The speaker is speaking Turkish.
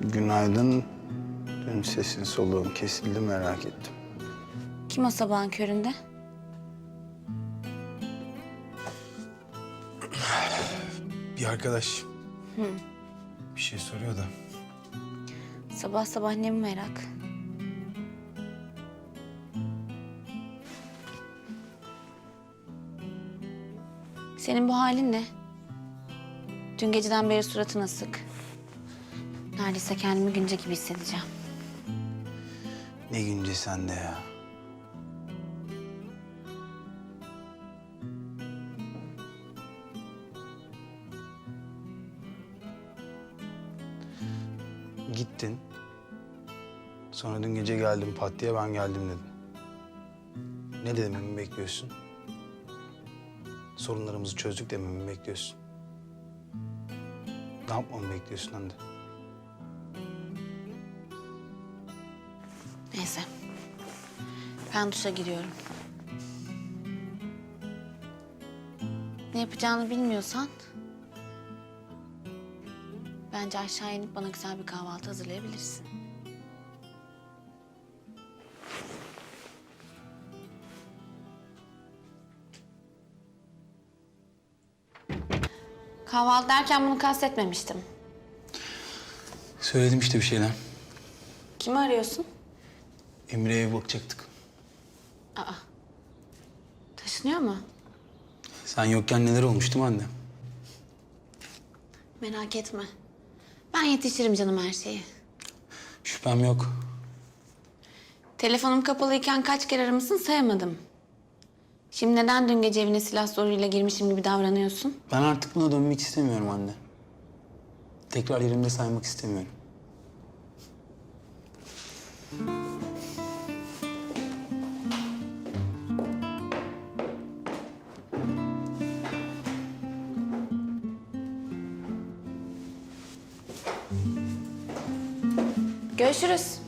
Günaydın. Dün sesin soluğun kesildi merak ettim. Kim o sabahın köründe? Bir arkadaş. Bir şey soruyor da. Sabah sabah ne mi merak? Senin bu halin ne? Dün geceden beri suratın asık. Neredeyse kendimi günce gibi hissedeceğim. Ne günce sende ya. Gittin. Sonra dün gece geldim pat diye ben geldim dedin. Ne dememi bekliyorsun? Sorunlarımızı çözdük dememi bekliyorsun. Ne yapmamı bekliyorsun Hande? Neyse. Ben duşa giriyorum. Ne yapacağını bilmiyorsan... Bence aşağı inip bana güzel bir kahvaltı hazırlayabilirsin. Kahvaltı derken bunu kastetmemiştim. Söyledim işte bir şeyler. Kimi arıyorsun? Emre'ye bakacaktık. Aa. Taşınıyor mu? Sen yokken neler olmuş değil mi anne? Merak etme. Ben yetişirim canım her şeye. Şüphem yok. Telefonum kapalıyken kaç kere aramışsın sayamadım. Şimdi neden dün gece evine silah zoruyla girmişim gibi davranıyorsun? Ben artık buna dönmek istemiyorum anne. Tekrar yerimde saymak istemiyorum. Görüşürüz.